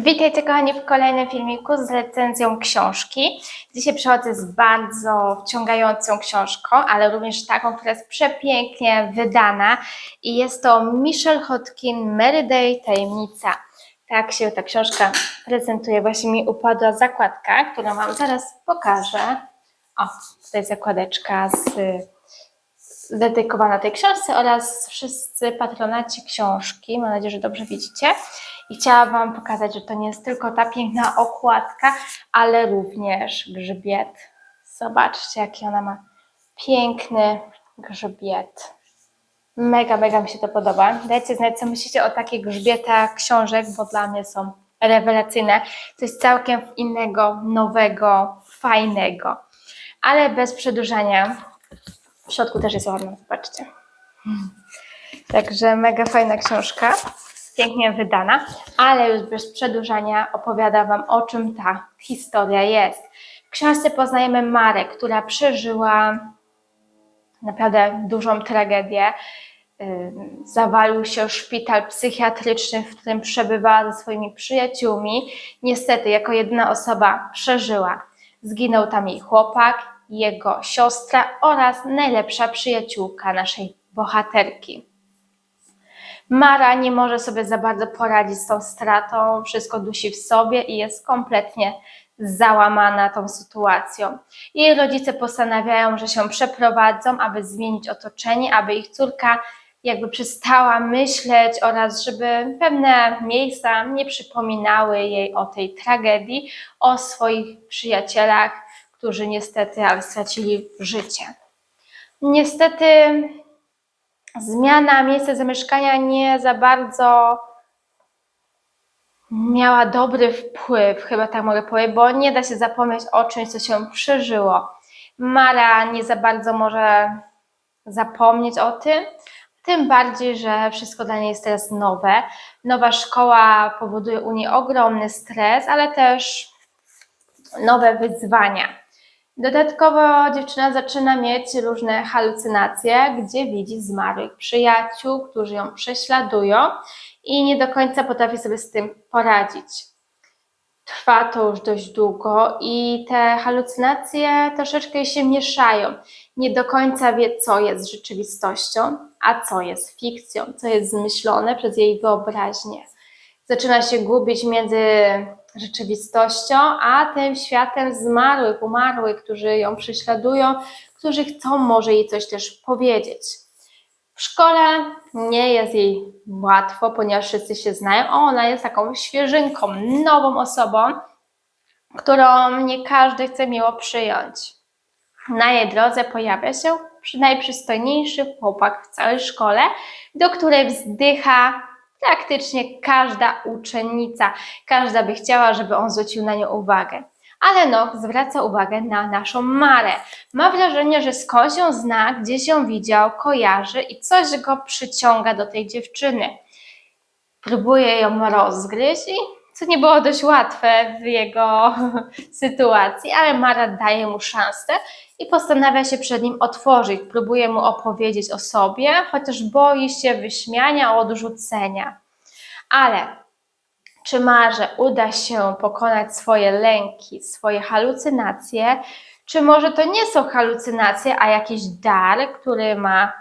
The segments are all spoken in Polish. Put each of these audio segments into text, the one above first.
Witajcie kochani w kolejnym filmiku z recenzją książki. Dzisiaj przychodzę z bardzo wciągającą książką, ale również taką, która jest przepięknie wydana i jest to Michelle Hodkin Mary Day Tajemnica. Tak się ta książka prezentuje. Właśnie mi upadła zakładka, którą Wam zaraz pokażę. O, tutaj zakładeczka z dedykowana tej książce oraz wszyscy patronaci książki. Mam nadzieję, że dobrze widzicie. I chciałam Wam pokazać, że to nie jest tylko ta piękna okładka, ale również grzbiet. Zobaczcie, jaki ona ma piękny grzbiet. Mega, mega mi się to podoba. Dajcie znać, co myślicie o takich grzbietach książek, bo dla mnie są rewelacyjne. Coś całkiem innego, nowego, fajnego. Ale bez przedłużania. W środku też jest ładna, zobaczcie. Także mega fajna książka, pięknie wydana, ale już bez przedłużania opowiadam Wam o czym ta historia jest. W książce poznajemy Marę, która przeżyła naprawdę dużą tragedię. Zawalił się szpital psychiatryczny, w którym przebywała ze swoimi przyjaciółmi. Niestety, jako jedyna osoba przeżyła. Zginął tam jej chłopak, jego siostra oraz najlepsza przyjaciółka naszej bohaterki. Mara nie może sobie za bardzo poradzić z tą stratą, wszystko dusi w sobie i jest kompletnie załamana tą sytuacją. Jej rodzice postanawiają, że się przeprowadzą, aby zmienić otoczenie, aby ich córka jakby przestała myśleć oraz żeby pewne miejsca nie przypominały jej o tej tragedii, o swoich przyjacielach, którzy niestety stracili życie. Niestety zmiana miejsca zamieszkania nie za bardzo miała dobry wpływ, chyba tak mogę powiedzieć, bo nie da się zapomnieć o czymś, co się przeżyło. Mara nie za bardzo może zapomnieć o tym, tym bardziej, że wszystko dla niej jest teraz nowe. Nowa szkoła powoduje u niej ogromny stres, ale też nowe wyzwania. Dodatkowo dziewczyna zaczyna mieć różne halucynacje, gdzie widzi zmarłych przyjaciół, którzy ją prześladują i nie do końca potrafi sobie z tym poradzić. Trwa to już dość długo i te halucynacje troszeczkę się mieszają. Nie do końca wie, co jest rzeczywistością, a co jest fikcją, co jest zmyślone przez jej wyobraźnię. Zaczyna się gubić między rzeczywistością, a tym światem zmarłych, umarłych, którzy ją prześladują, którzy chcą może jej coś też powiedzieć. W szkole nie jest jej łatwo, ponieważ wszyscy się znają, ona jest taką świeżynką, nową osobą, którą nie każdy chce miło przyjąć. Na jej drodze pojawia się najprzystojniejszy chłopak w całej szkole, do której wzdycha praktycznie każda uczennica. Każda by chciała, żeby on zwrócił na nią uwagę. Ale no, zwraca uwagę na naszą Marę. Ma wrażenie, że skądś ją zna, gdzieś ją widział, kojarzy i coś go przyciąga do tej dziewczyny. Próbuje ją rozgryźć i co nie było dość łatwe w jego sytuacji, ale Mara daje mu szansę i postanawia się przed nim otworzyć. Próbuje mu opowiedzieć o sobie, chociaż boi się wyśmiania, odrzucenia. Ale czy Marze uda się pokonać swoje lęki, swoje halucynacje, czy może to nie są halucynacje, a jakiś dar, który ma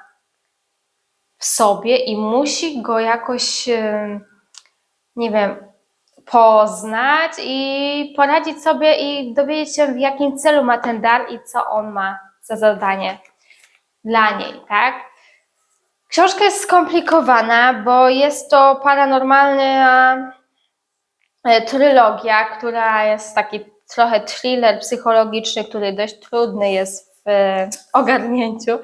w sobie i musi go jakoś, nie wiem, poznać i poradzić sobie i dowiedzieć się, w jakim celu ma ten dar i co on ma za zadanie dla niej, tak? Książka jest skomplikowana, bo jest to paranormalna e, trylogia, która jest taki trochę thriller psychologiczny, który dość trudny jest ogarnięciu.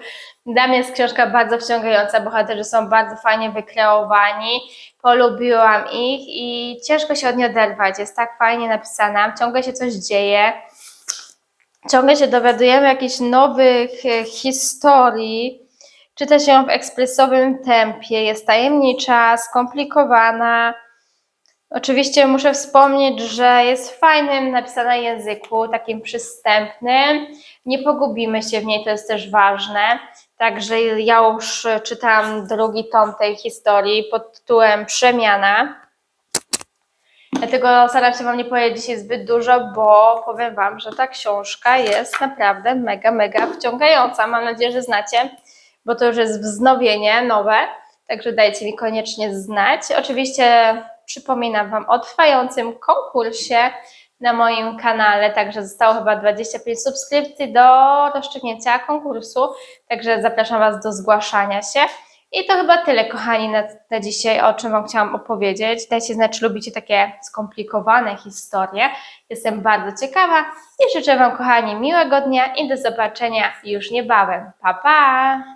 Dla mnie jest książka bardzo wciągająca, bohaterzy są bardzo fajnie wykreowani, polubiłam ich i ciężko się od niej oderwać. Jest tak fajnie napisana, ciągle się coś dzieje, ciągle się dowiadujemy jakichś nowych e, historii. Czyta się ją w ekspresowym tempie, jest tajemnicza, skomplikowana. Oczywiście muszę wspomnieć, że jest w fajnym napisanym języku, takim przystępnym. Nie pogubimy się w niej, to jest też ważne. Także ja już czytałam drugi tom tej historii pod tytułem Przemiana. Dlatego staram się Wam nie powiedzieć dzisiaj zbyt dużo, bo powiem Wam, że ta książka jest naprawdę mega, mega wciągająca. Mam nadzieję, że znacie, bo to już jest wznowienie nowe, także dajcie mi koniecznie znać. Oczywiście przypominam Wam o trwającym konkursie na moim kanale, także zostało chyba 25 subskrypcji do rozstrzygnięcia konkursu, także zapraszam Was do zgłaszania się. I to chyba tyle, kochani, na, na dzisiaj, o czym Wam chciałam opowiedzieć. Dajcie znać, czy lubicie takie skomplikowane historie. Jestem bardzo ciekawa i życzę Wam, kochani, miłego dnia i do zobaczenia już niebawem. Pa, pa!